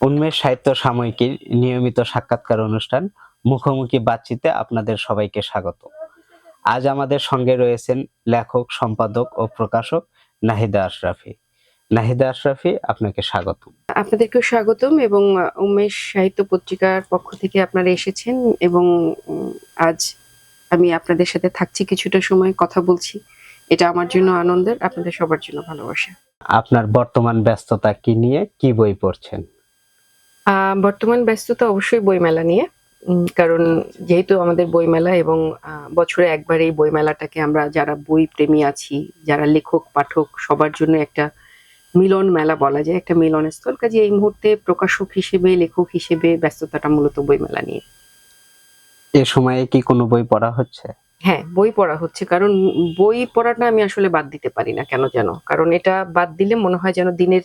উন্মেষ সাহিত্য সাময়িকীর নিয়মিত সাক্ষাৎকার অনুষ্ঠান মুখোমুখি বাতচিতে আপনাদের সবাইকে স্বাগত। আজ আমাদের সঙ্গে রয়েছেন লেখক সম্পাদক ও প্রকাশক নাহিদা আশরাফি। নাহিদা আশরাফি আপনাকে স্বাগত আপনাদেরকেও স্বাগতম এবং উমেশ সাহিত্য পত্রিকার পক্ষ থেকে আপনারা এসেছেন এবং আজ আমি আপনাদের সাথে থাকছি কিছুটা সময় কথা বলছি। এটা আমার জন্য আনন্দের আপনাদের সবার জন্য ভালোবাসা। আপনার বর্তমান ব্যস্ততা কি নিয়ে কি বই পড়ছেন? বর্তমান ব্যস্ততা অবশ্যই বইমেলা নিয়ে কারণ যেহেতু আমাদের বইমেলা এবং বছরে একবার এই বইমেলাটাকে আমরা যারা বই প্রেমী আছি যারা লেখক পাঠক সবার জন্য একটা মিলন মেলা বলা যায় একটা মিলনস্থল কাজে এই মুহূর্তে প্রকাশক হিসেবে লেখক হিসেবে ব্যস্ততাটা মূলত বইমেলা নিয়ে। এ সময়ে কি কোনো বই পড়া হচ্ছে? হ্যাঁ বই পড়া হচ্ছে কারণ বই পড়াটা আমি আসলে বাদ দিতে পারি না কেন যেন? কারণ এটা বাদ দিলে মনে হয় যেন দিনের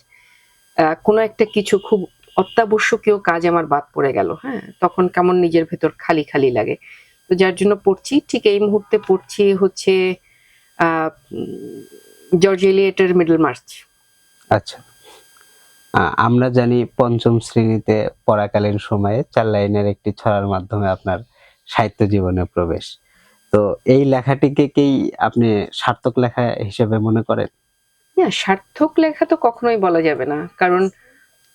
আহ, কোনো একটা কিছু খুব অত্যাবশ্যকীয় কাজ আমার বাদ পড়ে গেল হ্যাঁ? তখন কেমন নিজের ভেতর খালি খালি লাগে। তো যার জন্য পড়ছি ঠিক এই মুহূর্তে পড়ছি হচ্ছে আহ জর্জ এলিয়েটের মিডল মার্চ আচ্ছা। আমরা জানি পঞ্চম শ্রেণীতে পড়াকালীন সময়ে চার লাইনের একটি ছড়ার মাধ্যমে আপনার সাহিত্য জীবনে প্রবেশ। তো এই লেখাটিকে কি আপনি সার্থক লেখা হিসেবে মনে করেন? না সার্থক লেখা তো কখনোই বলা যাবে না। কারণ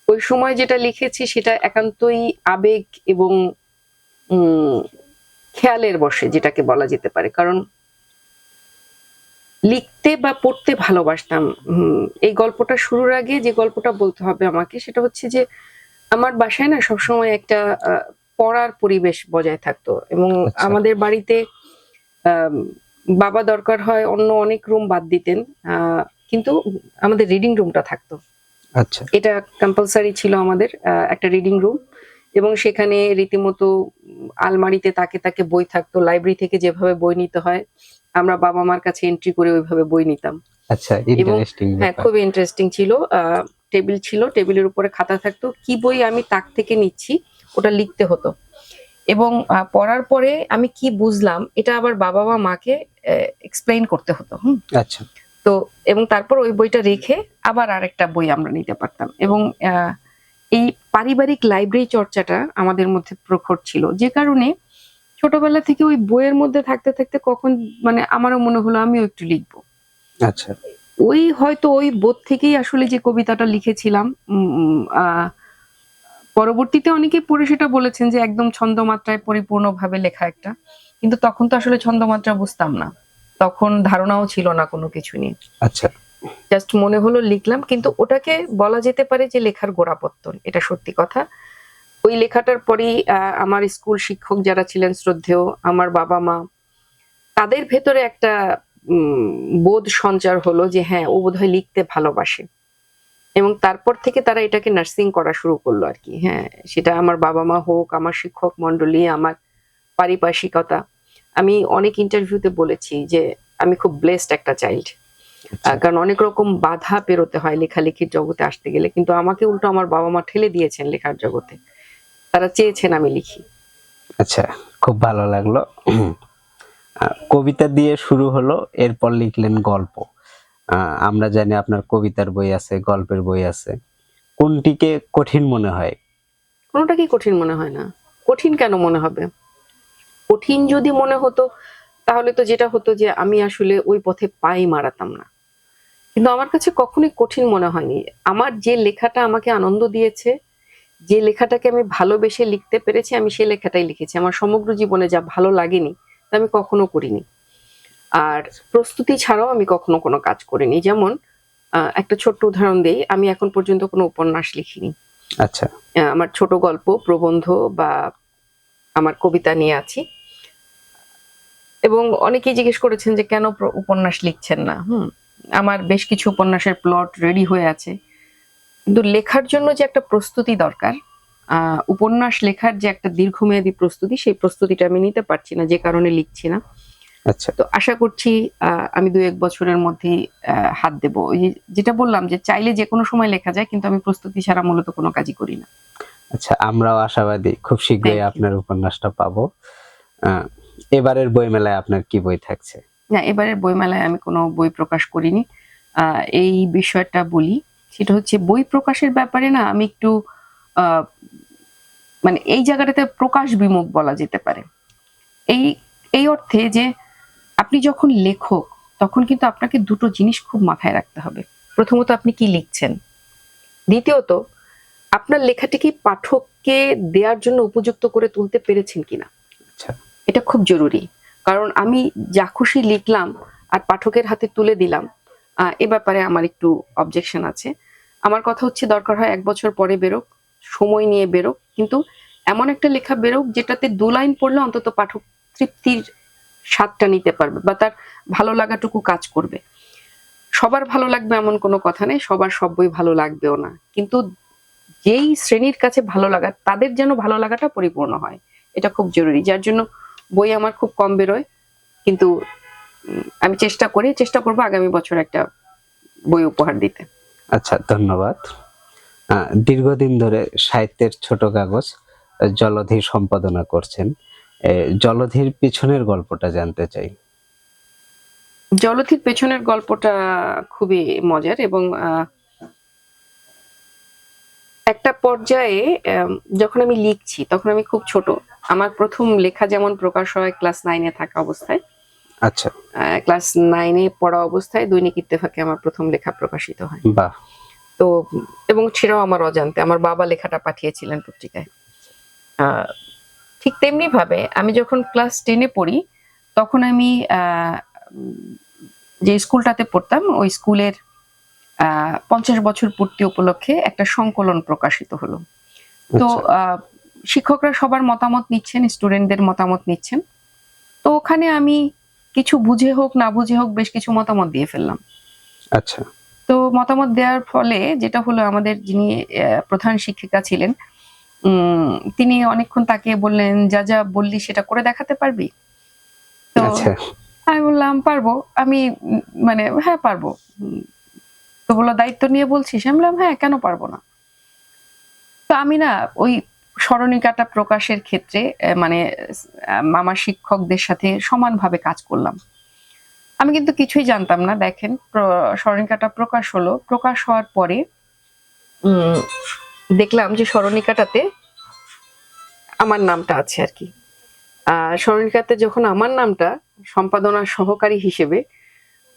ওই সময় যেটা লিখেছি সেটা একান্তই আবেগ এবং খেয়ালের বসে যেটাকে বলা যেতে পারে কারণ লিখতে বা পড়তে ভালোবাসতাম হুম, এই গল্পটা শুরুর আগে যে গল্পটা বলতে হবে আমাকে সেটা হচ্ছে যে আমার বাসায় না সবসময় একটা পড়ার পরিবেশ বজায় থাকতো এবং আচ্ছা। আমাদের বাড়িতে বাবা দরকার হয় অন্য অনেক রুম বাদ দিতেন আহ, কিন্তু আমাদের রিডিং রুমটা থাকতো আচ্ছা। এটা কম্পালসারি ছিল আমাদের আহ, একটা রিডিং রুম এবং সেখানে রীতিমতো আলমারিতে তাকে তাকে বই থাকতো লাইব্রেরি থেকে যেভাবে বই নিতে হয় আমরা বাবা মার কাছে এন্ট্রি করে ওইভাবে বই নিতাম। আচ্ছা ইন্টারেস্টিং হ্যাঁ খুবই ইন্টারেস্টিং ছিল টেবিল ছিল টেবিলের উপরে খাতা থাকতো কি বই আমি তাক থেকে নিচ্ছি ওটা লিখতে হতো। এবং পড়ার পরে আমি কি বুঝলাম এটা আবার বাবা বা মাকে এক্সপ্লেইন করতে হতো হুম। আচ্ছা। তো এবং তারপর ওই বইটা রেখে আবার আরেকটা বই আমরা নিতে পারতাম। এবং এই পারিবারিক লাইব্রেরি চর্চাটা আমাদের মধ্যে প্রখর ছিল। যে কারণে ছোটবেলা থেকে ওই বইয়ের মধ্যে থাকতে থাকতে কখন মানে আমারও মনে হলো আমিও একটু লিখব। আচ্ছা। ওই হয়তো ওই বোধ থেকেই আসলে যে কবিতাটা লিখেছিলাম পরবর্তীতে অনেকে পড়ে সেটা বলেছেন যে একদম ছন্দমাত্রায় পরিপূর্ণভাবে লেখা একটা। কিন্তু তখন তো আসলে ছন্দমাত্রা বুঝতাম না। তখন ধারণাও ছিল না কোনো কিছু নিয়ে। আচ্ছা। জাস্ট মনে হলো লিখলাম কিন্তু ওটাকে বলা যেতে পারে যে লেখার গোড়াপত্তন এটা সত্যি কথা। ওই লেখাটার পরেই আমার স্কুল শিক্ষক যারা ছিলেন শ্রদ্ধেয় আমার বাবা মা তাদের ভেতরে একটা উম, বোধ সঞ্চার হলো যে হ্যাঁ ও বোধহয় লিখতে ভালোবাসে। এবং তারপর থেকে তারা এটাকে নার্সিং করা শুরু করল আর কি। হ্যাঁ সেটা আমার বাবা মা হোক আমার শিক্ষক মন্ডলী আমার পারিপার্শ্বিকতা আমি অনেক ইন্টারভিউতে বলেছি যে আমি খুব ব্লেসড একটা চাইল্ড আচ্ছা। কারণ অনেক রকম বাধা পেরোতে হয় লেখালেখির জগতে আসতে গেলে কিন্তু আমাকে উল্টো আমার বাবা মা ঠেলে দিয়েছেন লেখার জগতে। তারা চেয়েছেন আমি লিখি। আচ্ছা খুব ভালো লাগল। কবিতা দিয়ে শুরু হলো এরপর লিখলেন গল্প। আহ, আমরা জানি আপনার কবিতার বই আছে গল্পের বই আছে। কোনটিকে কঠিন মনে হয়? কোনোটাকেই কঠিন মনে হয় না। কঠিন কেন মনে হবে? কঠিন যদি মনে হতো তাহলে তো যেটা হতো যে আমি আসলে ওই পথে পাই মারাতাম না। কিন্তু আমার কাছে কখনোই কঠিন মনে হয়নি। আমার যে লেখাটা আমাকে আনন্দ দিয়েছে যে লেখাটাকে আমি ভালোবেসে লিখতে পেরেছি আমি সেই লেখাটাই লিখেছি। আমার সমগ্র জীবনে যা ভালো লাগেনি তা আমি কখনো করিনি। আর প্রস্তুতি ছাড়াও আমি কখনো কোনো কাজ করিনি। যেমন একটা ছোট্ট উদাহরণ দিই আমি এখন পর্যন্ত কোনো উপন্যাস লিখিনি। আচ্ছা। আমার ছোট গল্প প্রবন্ধ বা আমার কবিতা নিয়ে আছি। এবং অনেকেই জিজ্ঞেস করেছেন যে কেন উপন্যাস লিখছেন না? হুম আমার বেশ কিছু উপন্যাসের প্লট রেডি হয়ে আছে। কিন্তু লেখার জন্য যে একটা প্রস্তুতি দরকার আহ, উপন্যাস লেখার যে একটা দীর্ঘমেয়াদী প্রস্তুতি সেই প্রস্তুতিটা আমি নিতে পারছি না যে কারণে লিখছি না। আচ্ছা। তো আশা করছি আহ, আমি দু এক বছরের মধ্যেই আহ, হাত দেব। যেটা বললাম যে চাইলে যে কোনো সময় লেখা যায় কিন্তু আমি প্রস্তুতি ছাড়া মূলত কোনো কাজই করি না। আচ্ছা আমরাও আশাবাদী। খুব শীঘ্রই আপনার উপন্যাসটা পাবো। এবারের বইমেলায় আপনার কি বই থাকছে? না এবারের বইমেলায় আমি কোনো বই প্রকাশ করিনি। এই বিষয়টা বলি। সেটা হচ্ছে বই প্রকাশের ব্যাপারে না আমি একটু মানে এই জায়গাটাতে প্রকাশ বিমুখ বলা যেতে পারে। এই এই অর্থে যে আপনি যখন লেখক তখন কিন্তু আপনাকে দুটো জিনিস খুব মাথায় রাখতে হবে। প্রথমত আপনি কি লিখছেন? দ্বিতীয়ত আপনার লেখাটি কি পাঠককে দেওয়ার জন্য উপযুক্ত করে তুলতে পেরেছেন কিনা? আচ্ছা। এটা খুব জরুরি। কারণ আমি যা খুশি লিখলাম আর পাঠকের হাতে তুলে দিলাম এ ব্যাপারে আমার একটু অবজেকশন আছে। আমার কথা হচ্ছে দরকার হয় এক বছর পরে বেরোক, সময় নিয়ে বেরোক, কিন্তু এমন একটা লেখা বেরোক যেটাতে দু লাইন পড়লে অন্তত পাঠক তৃপ্তির স্বাদটা নিতে পারবে বা তার ভালো লাগাটুকু কাজ করবে। সবার ভালো লাগবে এমন কোনো কথা নেই, সবার সব বই ভালো লাগবেও না। কিন্তু যেই শ্রেণির কাছে ভালো লাগা, তাদের যেন ভালো লাগাটা পরিপূর্ণ হয়, এটা খুব জরুরি। যার জন্য বই আমার খুব কম বেরোয় কিন্তু আমি চেষ্টা করি চেষ্টা করব আগামী বছর একটা বই উপহার দিতে। আচ্ছা ধন্যবাদ। আহ, দীর্ঘদিন ধরে সাহিত্যের ছোট কাগজ জলধি সম্পাদনা করছেন। জলধির পিছনের গল্পটা জানতে চাই। জলধির পেছনের গল্পটা খুবই মজার এবং আহ, একটা পর্যায়ে যখন আমি লিখছি তখন আমি খুব ছোট। আমার প্রথম লেখা যেমন প্রকাশ হয় ক্লাস নাইনে থাকা অবস্থায়। আচ্ছা। ক্লাস নাইনে পড়া অবস্থায় দৈনিক ইত্তেফাকে আমার প্রথম লেখা প্রকাশিত হয়। বাহ। তো এবং সেটাও আমার অজান্তে আমার বাবা লেখাটা পাঠিয়েছিলেন পত্রিকায়। ঠিক তেমনি ভাবে আমি যখন ক্লাস টেনে পড়ি তখন আমি যে স্কুলটাতে পড়তাম ওই স্কুলের আহ, পঞ্চাশ বছর পূর্তি উপলক্ষে একটা সংকলন প্রকাশিত হলো। তো আচ্ছা, আহ, শিক্ষকরা সবার মতামত নিচ্ছেন স্টুডেন্টদের মতামত নিচ্ছেন। তো ওখানে আমি কিছু বুঝে হোক না বুঝে হোক বেশ কিছু মতামত দিয়ে ফেললাম। আচ্ছা। তো মতামত দেওয়ার ফলে যেটা হলো আমাদের যিনি প্রধান শিক্ষিকা ছিলেন তিনি অনেকক্ষণ তাকিয়ে বললেন যা যা বললি সেটা করে দেখাতে পারবি? তো আচ্ছা। আমি বললাম পারব। আমি মানে হ্যাঁ পারব। তো বলল দায়িত্ব নিয়ে বলছিস? আমি বললাম হ্যাঁ কেন পারব না? তো আমি না ওই স্মরণিকাটা প্রকাশের ক্ষেত্রে মানে আমার শিক্ষকদের সাথে সমানভাবে কাজ করলাম। আমি কিন্তু কিছুই জানতাম না, দেখেন স্মরণিকাটা প্রকাশ হলো। প্রকাশ হওয়ার পরে দেখলাম যে স্মরণিকাটাতে আমার নামটা আছে আর কি। স্মরণিকাতে যখন আমার নামটা সম্পাদনা সহকারী হিসেবে,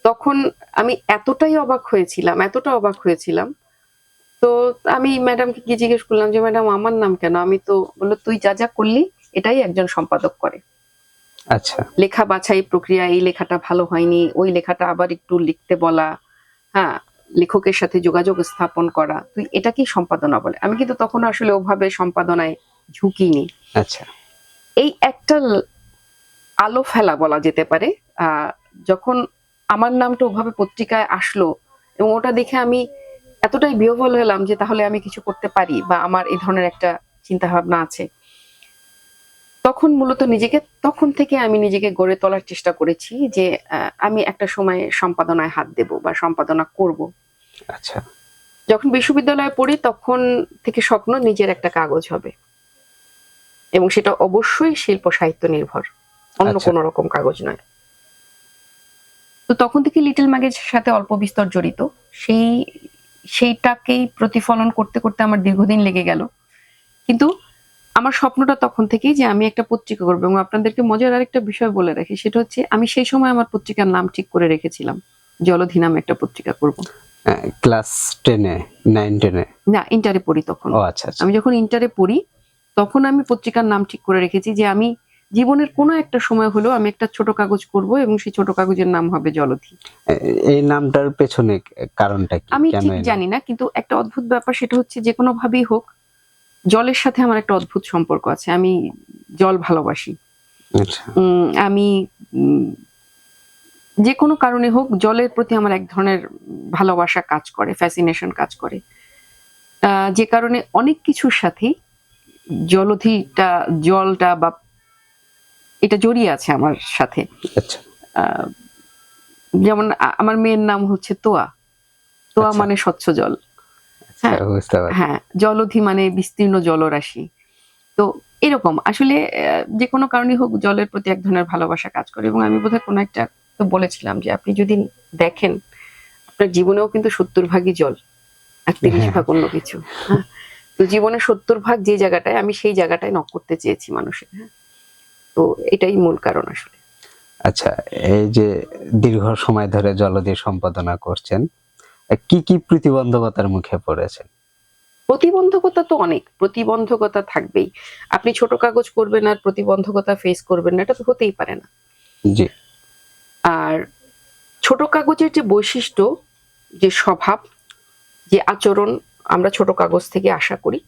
তখন আমি এতটাই অবাক হয়েছিলাম, এতটা অবাক হয়েছিলাম তো আমি ম্যাডামকে গিয়ে জিজ্ঞেস করলাম যে ম্যাডাম আমার নাম কেন? আমি তো বলল তুই যা যা করলি এটাই একজন সম্পাদক করে। আচ্ছা। লেখা বাছাই প্রক্রিয়া এই লেখাটা ভালো হয়নি ওই লেখাটা আবার একটু লিখতে বলা হ্যাঁ লেখকের সাথে যোগাযোগ স্থাপন করা। তুই এটা কি সম্পাদনা বলে। আমি কিন্তু তখন আসলে ওভাবে সম্পাদনায় ঝুঁকিনি। আচ্ছা। এই একটা আলো ফেলা বলা যেতে পারে আহ, যখন আমার নামটা ওভাবে পত্রিকায় আসলো এবং ওটা দেখে আমি এতটাই বিহবল হলাম যে তাহলে আমি কিছু করতে পারি বা আমার এই ধরনের একটা চিন্তা ভাবনা আছে। তখন মূলত নিজেকে তখন থেকে আমি নিজেকে গড়ে তোলার চেষ্টা করেছি যে আমি একটা সময় সম্পাদনায় হাত দেব বা সম্পাদনা করব। আচ্ছা। যখন বিশ্ববিদ্যালয়ে পড়ি তখন থেকে স্বপ্ন নিজের একটা কাগজ হবে। এবং সেটা অবশ্যই শিল্প সাহিত্য নির্ভর অন্য আচ্ছা। কোনো রকম কাগজ নয়। তো তখন থেকে লিটল ম্যাগেজের সাথে অল্প বিস্তর জড়িত। সেই সেইটাকেই প্রতিফলন করতে করতে আমার দীর্ঘদিন লেগে গেল। কিন্তু আমার স্বপ্নটা তখন থেকেই যে আমি একটা পত্রিকা করব এবং আপনাদেরকে মজার আরেকটা বিষয় বলে রাখি সেটা হচ্ছে আমি সেই সময় আমার পত্রিকার নাম ঠিক করে রেখেছিলাম জলধি নামে একটা পত্রিকা করব। ক্লাস টেনে নাইন টেনে না ইন্টারে পড়ি তখন। ও আচ্ছা আচ্ছা। আমি যখন ইন্টারে পড়ি তখন আমি পত্রিকার নাম ঠিক করে রেখেছি যে আমি জীবনের কোনো একটা সময় হলেও আমি একটা ছোট কাগজ করব এবং সেই ছোট কাগজের নাম হবে জলধি। এই নামটার পেছনে কারণটা কি? আমি ঠিক জানি না কিন্তু একটা অদ্ভুত ব্যাপার সেটা হচ্ছে যে কোনো ভাবেই হোক জলের সাথে আমার একটা অদ্ভুত সম্পর্ক আছে। আমি জল ভালোবাসি। আচ্ছা। আমি যে কোনো কারণে হোক জলের প্রতি আমার এক ধরনের ভালোবাসা কাজ করে ফ্যাসিনেশন কাজ করে। আহ, যে কারণে অনেক কিছুর সাথেই জলধিটা জলটা বা এটা জড়িয়ে আছে আমার সাথে। আচ্ছা। যেমন আমার মেয়ের নাম হচ্ছে তোয়া। তোয়া আচ্ছা। মানে স্বচ্ছ জল। আচ্ছা, হ্যাঁ। হ্যাঁ জলধি মানে বিস্তীর্ণ জলরাশি। তো এরকম আসলে যে কোনো কারণে হোক জলের প্রতি এক ধরনের ভালোবাসা কাজ করে এবং আমি বোধহয় কোনো একটা তো বলেছিলাম যে আপনি যদি দেখেন আপনার জীবনেও কিন্তু সত্তর ভাগই জল আর তিরিশ। ভাগ অন্য কিছু। হ্যাঁ তো তো জীবনের সত্তর ভাগ যে জায়গাটায় আমি সেই জায়গাটায় নক করতে চেয়েছি মানুষের হ্যাঁ। তো এটাই মূল কারণ আসলে। আচ্ছা এই যে দীর্ঘ সময় ধরে জলদি সম্পাদনা করছেন কি কি প্রতিবন্ধকতার মুখে পড়েছেন? প্রতিবন্ধকতা তো অনেক প্রতিবন্ধকতা থাকবেই। আপনি ছোট কাগজ করবেন আর প্রতিবন্ধকতা ফেস করবেন না এটা তো হতেই পারে না। জি। আর ছোট কাগজের যে বৈশিষ্ট্য যে স্বভাব যে আচরণ আমরা ছোট কাগজ থেকে আশা করি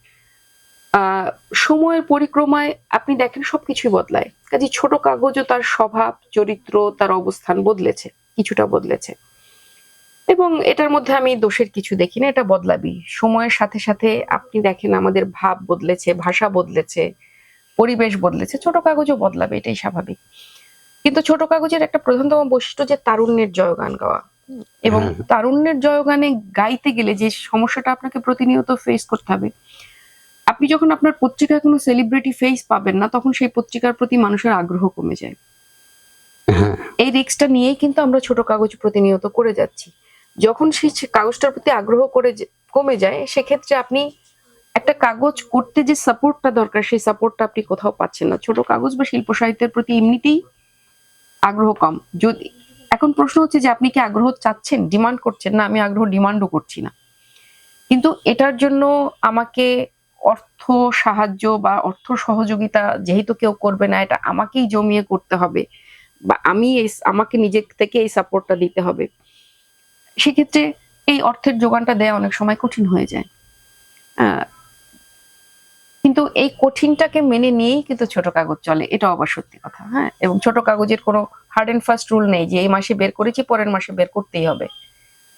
সময়ের পরিক্রমায় আপনি দেখেন সবকিছুই বদলায়। কাজে ছোট কাগজও তার স্বভাব চরিত্র তার অবস্থান বদলেছে কিছুটা বদলেছে। এবং এটার মধ্যে আমি দোষের কিছু দেখি না এটা বদলাবি। সময়ের সাথে সাথে আপনি দেখেন আমাদের ভাব বদলেছে ভাষা বদলেছে পরিবেশ বদলেছে ছোট কাগজও বদলাবে এটাই স্বাভাবিক। কিন্তু ছোট কাগজের একটা প্রধানতম বৈশিষ্ট্য যে তারুণ্যের জয়গান গাওয়া। এবং হ্যাঁ। তারুণ্যের জয়গানে গাইতে গেলে যে সমস্যাটা আপনাকে প্রতিনিয়ত ফেস করতে হবে আপনি যখন আপনার পত্রিকায় কোনো সেলিব্রিটি ফেস পাবেন না তখন সেই পত্রিকার প্রতি মানুষের আগ্রহ কমে যায়। হ্যাঁ। এই রিস্কটা নিয়েই কিন্তু আমরা ছোট কাগজ প্রতিনিয়ত করে যাচ্ছি। যখন সেই কাগজটার প্রতি আগ্রহ করে কমে যায় সেক্ষেত্রে আপনি একটা কাগজ করতে যে সাপোর্টটা দরকার সেই সাপোর্টটা আপনি কোথাও পাচ্ছেন না। ছোট কাগজ বা শিল্প সাহিত্যের প্রতি এমনিতেই আগ্রহ কম। যদি এখন প্রশ্ন হচ্ছে যে আপনি কি আগ্রহ চাচ্ছেন ডিমান্ড করছেন? না আমি আগ্রহ ডিমান্ডও করছি না। কিন্তু এটার জন্য আমাকে অর্থ সাহায্য বা অর্থ সহযোগিতা যেহেতু কেউ করবে না এটা আমাকেই জমিয়ে করতে হবে বা আমি এই আমাকে নিজের থেকে এই সাপোর্টটা দিতে হবে। সেক্ষেত্রে এই অর্থের যোগানটা দেয়া অনেক সময় কঠিন হয়ে যায়। কিন্তু এই কঠিনটাকে মেনে নিয়েই কিন্তু ছোট কাগজ চলে এটা আবার সত্যি কথা হ্যাঁ? এবং ছোট কাগজের কোনো হার্ড এন্ড ফার্স্ট রুল নেই যে এই মাসে বের করেছি পরের মাসে বের করতেই হবে।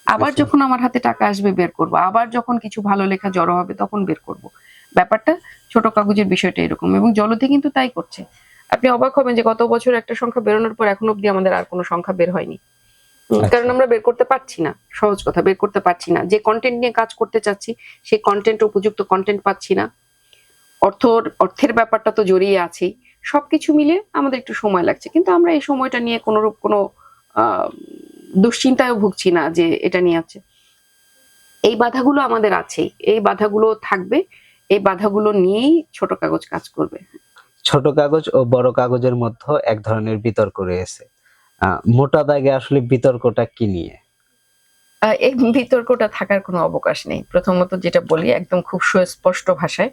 আবার। যখন আমার হাতে টাকা আসবে বের করব। আবার যখন কিছু ভালো লেখা জড়ো হবে তখন বের করব। ব্যাপারটা ছোট কাগজের বিষয়টা এরকম এবং জলতে কিন্তু তাই করছে। আপনি অবাক হবেন যে গত বছর একটা সংখ্যা বেরোনোর পর এখন অব্দি আমাদের আর কোনো সংখ্যা বের হয়নি। আচ্ছা। কারণ আমরা বের করতে পারছি না সহজ কথা বের করতে পারছি না। যে কন্টেন্ট নিয়ে কাজ করতে চাচ্ছি সেই কন্টেন্ট উপযুক্ত কন্টেন্ট পাচ্ছি না। অর্থ অর্থের ব্যাপারটা তো জড়িয়ে আছেই। সবকিছু মিলে আমাদের একটু সময় লাগছে। কিন্তু আমরা এই সময়টা নিয়ে কোনোরূপ কোনো আহ, দুশ্চিন্তায়ও ভুগছি না যে এটা নিয়ে আছে। এই বাধাগুলো আমাদের আছেই। এই বাধাগুলো থাকবে। এই বাধাগুলো নিয়েই ছোট কাগজ কাজ করবে। ছোট কাগজ ও বড় কাগজের মধ্যে এক ধরনের বিতর্ক রয়েছে। মোটা দাগে আসলে বিতর্কটা কি নিয়ে? এই বিতর্কটা থাকার কোনো অবকাশ নেই। প্রথমত যেটা বলি একদম খুব সুস্পষ্ট ভাষায়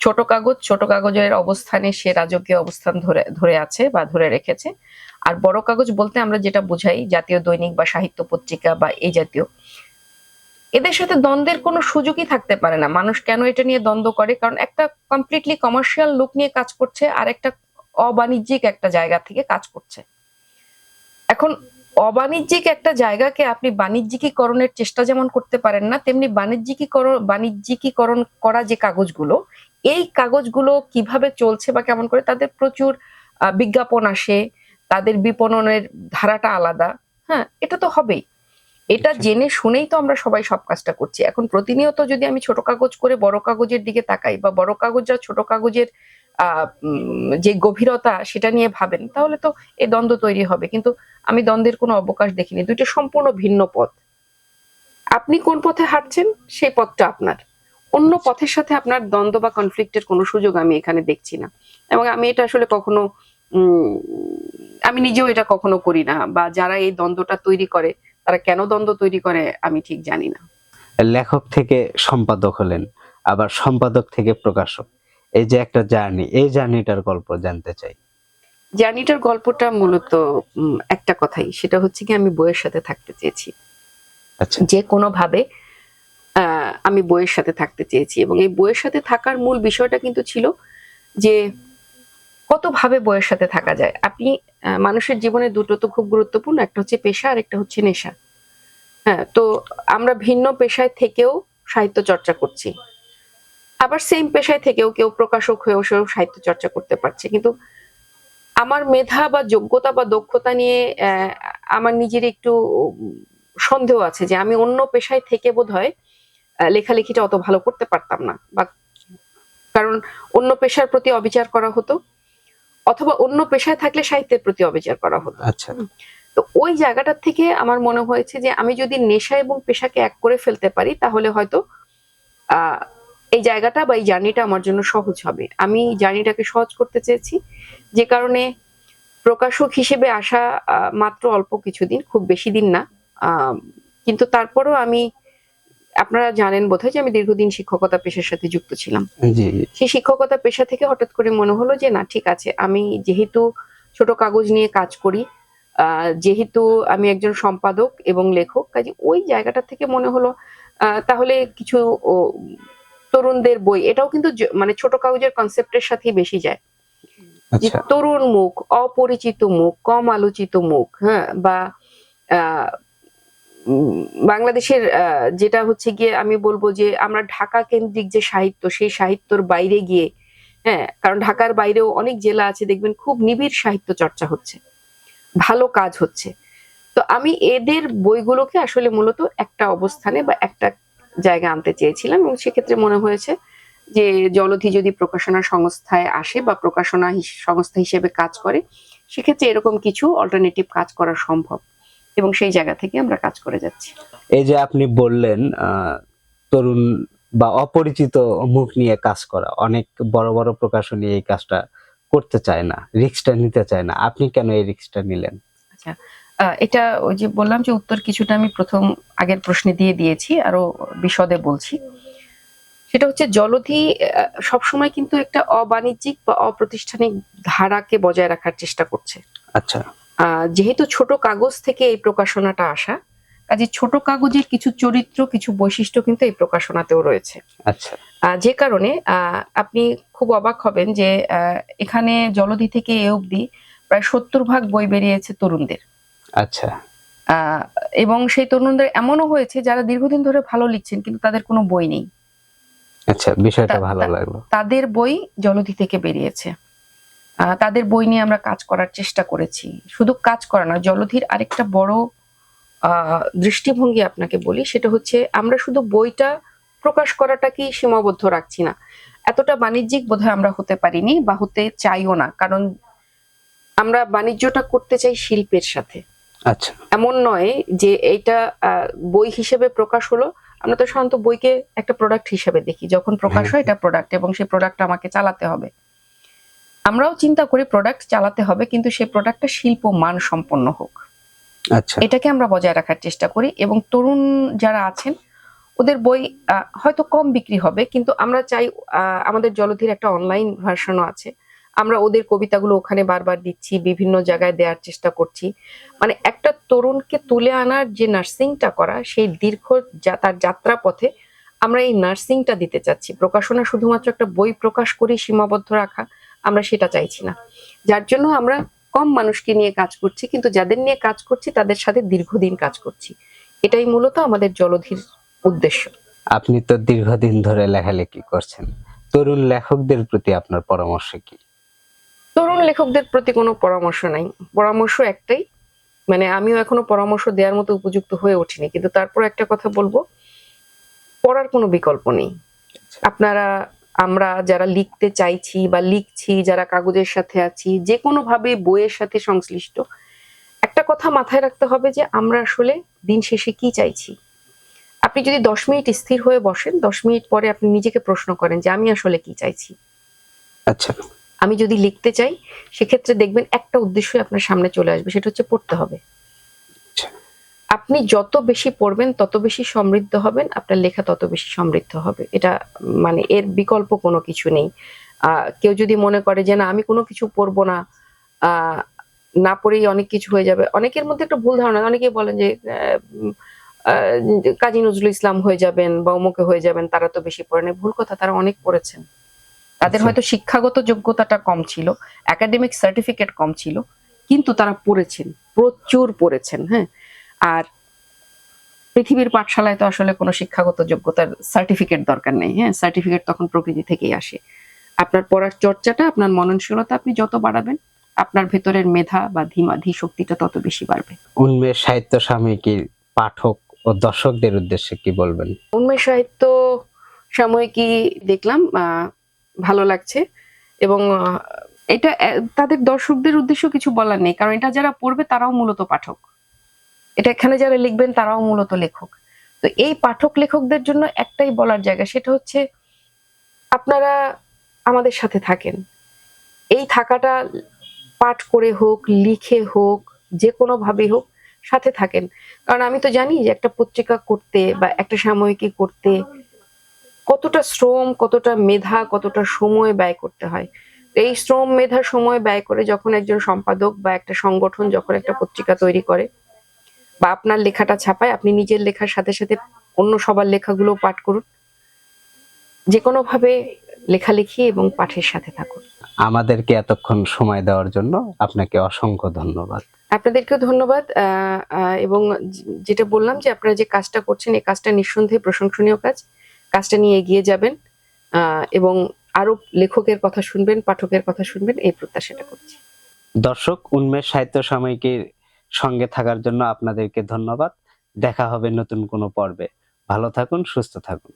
ছোট কাগজ ছোট কাগজের অবস্থানে সে রাজকীয় অবস্থান ধরে ধরে আছে বা ধরে রেখেছে। আর বড় কাগজ বলতে আমরা যেটা বুঝাই জাতীয় দৈনিক বা সাহিত্য পত্রিকা বা এই জাতীয়। এদের সাথে দ্বন্দ্বের কোনো সুযোগই থাকতে পারে না। মানুষ কেন এটা নিয়ে দ্বন্দ্ব করে? কারণ একটা কমপ্লিটলি কমার্শিয়াল লুক নিয়ে কাজ করছে আর একটা অবাণিজ্যিক একটা জায়গা থেকে কাজ করছে। এখন অবাণিজ্যিক একটা জায়গাকে আপনি বাণিজ্যিকীকরণের চেষ্টা যেমন করতে পারেন না, তেমনি বাণিজ্যিকীকরণ বাণিজ্যিকীকরণ করা যে কাগজগুলো, এই কাগজগুলো কীভাবে চলছে বা কেমন করে, তাদের প্রচুর বিজ্ঞাপন আসে, তাদের বিপণনের ধারাটা আলাদা। হ্যাঁ এটা তো হবেই। এটা আচ্ছা। জেনে শুনেই তো আমরা সবাই সব কাজটা করছি। এখন প্রতিনিয়ত যদি আমি ছোট কাগজ করে বড় কাগজের দিকে তাকাই বা বড় কাগজ আর ছোট কাগজের যে গভীরতা সেটা নিয়ে ভাবেন তাহলে তো এই দ্বন্দ্ব তৈরি হবে। কিন্তু আমি দ্বন্দ্বের কোনো অবকাশ দেখিনি। দুইটা সম্পূর্ণ ভিন্ন পথ। আপনি কোন পথে হাঁটছেন? সেই পথটা আপনার। অন্য পথের সাথে আপনার দ্বন্দ্ব বা কনফ্লিক্টের কোনো সুযোগ আমি এখানে দেখছি না। এবং আমি এটা আসলে কখনো উম, আমি নিজেও এটা কখনো করি না বা যারা এই দ্বন্দ্বটা তৈরি করে তারা কেন দ্বন্দ্ব তৈরি করে আমি ঠিক জানি না। লেখক থেকে সম্পাদক হলেন আবার সম্পাদক থেকে প্রকাশক। এই যে একটা জার্নি এই জার্নিটার গল্প জানতে চাই। জার্নিটার গল্পটা মূলত একটা কথাই সেটা হচ্ছে কি আমি বইয়ের সাথে থাকতে চেয়েছি। আচ্ছা। যে কোনোভাবে আহ, আমি বইয়ের সাথে থাকতে চেয়েছি এবং এই বইয়ের সাথে থাকার মূল বিষয়টা কিন্তু ছিল যে কতভাবে বইয়ের সাথে থাকা যায়। আপনি মানুষের জীবনে দুটো তো খুব গুরুত্বপূর্ণ, একটা হচ্ছে পেশা আর একটা হচ্ছে নেশা। হ্যাঁ তো আমরা ভিন্ন পেশায় থেকেও সাহিত্য চর্চা করছি। আবার সেম পেশায় থেকেও কেউ প্রকাশক হয়েও সেও সাহিত্য চর্চা করতে পারছে। কিন্তু আমার মেধা বা যোগ্যতা বা দক্ষতা নিয়ে আমার নিজের একটু সন্দেহ আছে যে আমি অন্য পেশায় থেকে বোধ হয় লেখালেখিটা অত ভালো করতে পারতাম না। বা কারণ অন্য পেশার প্রতি অবিচার করা হতো। অথবা অন্য পেশায় থাকলে সাহিত্যের প্রতি অবিচার করা হতো। আচ্ছা। তো ওই জায়গাটার থেকে আমার মনে হয়েছে যে আমি যদি নেশা এবং পেশাকে এক করে ফেলতে পারি তাহলে হয়তো এই জায়গাটা বা এই জার্নিটা আমার জন্য সহজ হবে। আমি জার্নিটাকে সহজ করতে চেয়েছি। যে কারণে প্রকাশক হিসেবে আসা মাত্র অল্প কিছুদিন খুব বেশি দিন না। কিন্তু তারপরও আমি আপনারা জানেন বোধহয় যে আমি দীর্ঘদিন শিক্ষকতা পেশার সাথে যুক্ত ছিলাম। সেই শিক্ষকতা পেশা থেকে হঠাৎ করে মনে হলো যে না ঠিক আছে আমি যেহেতু ছোট কাগজ নিয়ে কাজ করি যেহেতু আমি একজন সম্পাদক এবং লেখক কাজে ওই জায়গাটা থেকে মনে হলো আহ, তাহলে কিছু তরুণদের বই। এটাও কিন্তু মানে ছোট কাগজের কনসেপ্টের সাথেই বেশি যায়। যে আচ্ছা। তরুণ মুখ অপরিচিত মুখ কম আলোচিত মুখ হ্যাঁ বা বাংলাদেশের যেটা হচ্ছে গিয়ে আমি বলব যে আমরা ঢাকা কেন্দ্রিক যে সাহিত্য, সেই সাহিত্যর বাইরে গিয়ে হ্যাঁ কারণ ঢাকার বাইরেও অনেক জেলা আছে, দেখবেন খুব নিবিড় সাহিত্য চর্চা হচ্ছে, ভালো কাজ হচ্ছে। তো আমি এদের বইগুলোকে আসলে মূলত একটা অবস্থানে বা একটা জায়গা আনতে চেয়েছিলাম এবং সেক্ষেত্রে মনে হয়েছে যে জলধি যদি প্রকাশনা সংস্থায় আসে বা প্রকাশনা সংস্থা হিসেবে কাজ করে, সেক্ষেত্রে এরকম কিছু অল্টারনেটিভ কাজ করা সম্ভব। এবং সেই জায়গা থেকে আমরা কাজ করে যাচ্ছি। এই যে আপনি বললেন তরুণ বা অপরিচিত মুখ নিয়ে কাজ করা অনেক বড় বড় প্রকাশনী এই কাজটা করতে চায় না রিক্সটা নিতে চায় না আপনি কেন এই রিক্সটা নিলেন? আহ, এটা ওই যে বললাম যে উত্তর কিছুটা আমি প্রথম আগের প্রশ্নে দিয়ে দিয়েছি আরও বিশদে বলছি। সেটা হচ্ছে জলধি সবসময় কিন্তু একটা অবাণিজ্যিক বা অপ্রতিষ্ঠানিক ধারাকে বজায় রাখার চেষ্টা করছে। আচ্ছা। যেহেতু ছোট কাগজ থেকে এই প্রকাশনাটা আসা কাজে ছোট কাগজের কিছু চরিত্র কিছু বৈশিষ্ট্য কিন্তু এই প্রকাশনাতেও রয়েছে। আচ্ছা। যে কারণে আপনি খুব অবাক হবেন যে এখানে জলধি থেকে এ অবধি প্রায় সত্তর ভাগ বই বেরিয়েছে তরুণদের। আচ্ছা। আহ, এবং সেই তরুণদের এমনও হয়েছে যারা দীর্ঘদিন ধরে ভালো লিখছেন কিন্তু তাদের কোনো বই নেই। আচ্ছা বিষয়টা ভালো লাগল। তাদের বই জলধি থেকে বেরিয়েছে। তাদের বই নিয়ে আমরা কাজ করার চেষ্টা করেছি। শুধু কাজ করা না জলধির আরেকটা বড় আহ, দৃষ্টিভঙ্গি আপনাকে বলি সেটা হচ্ছে আমরা শুধু বইটা প্রকাশ করাটাকেই সীমাবদ্ধ রাখছি না। এতটা বাণিজ্যিক বোধহয় আমরা হতে পারিনি বা হতে চাইও না কারণ আমরা বাণিজ্যটা করতে চাই শিল্পের সাথে। আচ্ছা। এমন নয় যে এইটা আহ, বই হিসেবে প্রকাশ হলো আমরা তো সাধারণত বইকে একটা প্রোডাক্ট হিসেবে দেখি। যখন প্রকাশ হয়। এটা প্রোডাক্ট এবং সেই প্রোডাক্ট আমাকে চালাতে হবে। আমরাও চিন্তা করি প্রোডাক্ট চালাতে হবে কিন্তু সেই প্রোডাক্টটা শিল্প মান সম্পন্ন হোক। আচ্ছা। এটাকে আমরা বজায় রাখার চেষ্টা করি এবং তরুণ যারা আছেন ওদের বই হয়তো কম বিক্রি হবে কিন্তু আমরা চাই আমাদের জলধির একটা অনলাইন ভার্সনও আছে। আমরা ওদের কবিতাগুলো ওখানে বারবার দিচ্ছি বিভিন্ন জায়গায় দেওয়ার চেষ্টা করছি। মানে একটা তরুণকে তুলে আনার যে নার্সিংটা করা সেই দীর্ঘ তার যাত্রা পথে আমরা এই নার্সিংটা দিতে চাচ্ছি। প্রকাশনা শুধুমাত্র একটা বই প্রকাশ করে সীমাবদ্ধ রাখা আমরা সেটা চাইছি না। যার জন্য আমরা কম মানুষকে নিয়ে কাজ করছি কিন্তু যাদের নিয়ে কাজ করছি তাদের সাথে দীর্ঘদিন কাজ করছি। এটাই মূলত আমাদের জলধির উদ্দেশ্য। আপনি তো দীর্ঘদিন ধরে লেখালেখি করছেন। তরুণ লেখকদের প্রতি আপনার পরামর্শ কি? তরুণ লেখকদের প্রতি কোনো পরামর্শ নাই। পরামর্শ একটাই মানে আমিও এখনও পরামর্শ দেওয়ার মতো উপযুক্ত হয়ে উঠিনি কিন্তু তারপর একটা কথা বলব পড়ার কোনো বিকল্প নেই। আপনারা আমরা যারা লিখতে চাইছি বা লিখছি যারা কাগজের সাথে আছি যে কোনো ভাবে বইয়ের সাথে সংশ্লিষ্ট একটা কথা মাথায় রাখতে হবে যে আমরা আসলে দিন শেষে কি চাইছি। আপনি যদি দশ মিনিট স্থির হয়ে বসেন দশ মিনিট পরে আপনি নিজেকে প্রশ্ন করেন যে আমি আসলে কি চাইছি। আচ্ছা। আমি যদি লিখতে চাই সেক্ষেত্রে দেখবেন একটা উদ্দেশ্যই আপনার সামনে চলে আসবে সেটা হচ্ছে পড়তে হবে। আপনি যত বেশি পড়বেন তত বেশি সমৃদ্ধ হবেন আপনার লেখা তত বেশি সমৃদ্ধ হবে। এটা মানে এর বিকল্প কোনো কিছু নেই। কেউ যদি মনে করে যে না আমি কোনো কিছু পড়ব না। না পড়েই অনেক কিছু হয়ে যাবে। অনেকের মধ্যে একটা ভুল ধারণা অনেকেই বলেন যে কাজী নজরুল ইসলাম হয়ে যাবেন বা অমুকে হয়ে যাবেন তারা তো বেশি পড়েন ভুল কথা তারা অনেক পড়েছেন। তাদের আচ্ছা। হয়তো শিক্ষাগত যোগ্যতাটা কম ছিল একাডেমিক সার্টিফিকেট কম ছিল কিন্তু তারা পড়েছেন প্রচুর পড়েছেন হ্যাঁ? আর পৃথিবীর পাঠশালায় তো আসলে কোনো শিক্ষাগত যোগ্যতার সার্টিফিকেট দরকার নেই হ্যাঁ? সার্টিফিকেট তখন প্রকৃতি থেকেই আসে। আপনার পড়ার চর্চাটা আপনার মননশীলতা আপনি যত বাড়াবেন আপনার ভেতরের মেধা বা ধীমা ধী শক্তিটা তত বেশি বাড়বে। উন্মেষ সাহিত্য সাময়িকীর পাঠক ও দর্শকদের উদ্দেশ্যে কি বলবেন? উন্মেষ সাহিত্য সাময়িকী দেখলাম আহ, ভালো লাগছে এবং এটা তাদের দর্শকদের উদ্দেশ্য কিছু বলার নেই কারণ এটা যারা পড়বে তারাও মূলত পাঠক। এটা এখানে যারা লিখবেন তারাও মূলত লেখক। তো এই পাঠক লেখকদের জন্য একটাই বলার জায়গা, সেটা হচ্ছে আপনারা আমাদের সাথে থাকেন। এই থাকাটা পাঠ করে হোক, লিখে হোক, যে কোনো ভাবে হোক সাথে থাকেন। কারণ আমি তো জানি যে একটা পত্রিকা করতে বা একটা সাময়িকী করতে কতটা শ্রম, কতটা মেধা, কতটা সময় ব্যয় করতে হয়। এই শ্রম, মেধা, সময় ব্যয় করে যখন একজন সম্পাদক বা একটা সংগঠন, যখন একটা পত্রিকা তৈরি করে বা আপনার লেখাটা ছাপায় আপনি নিজের লেখার সাথে সাথে অন্য সবার লেখাগুলো পাঠ করুন। যে কোনো ভাবে লেখালেখি এবং পাঠের সাথে থাকুন। আমাদেরকে এতক্ষণ সময় দেওয়ার জন্য আপনাকে অসংখ্য ধন্যবাদ। আপনাদেরকেও ধন্যবাদ। এবং যেটা বললাম যে আপনারা যে কাজটা করছেন এই কাজটা নিঃসন্দেহে প্রশংসনীয় কাজ। কাজটা নিয়ে এগিয়ে যাবেন আহ, এবং আরও লেখকের কথা শুনবেন পাঠকের কথা শুনবেন এই প্রত্যাশাটা করছি। দর্শক উন্মেষ সাহিত্য সাময়িকীর সঙ্গে থাকার জন্য আপনাদেরকে ধন্যবাদ। দেখা হবে নতুন কোনো পর্বে। ভালো থাকুন সুস্থ থাকুন।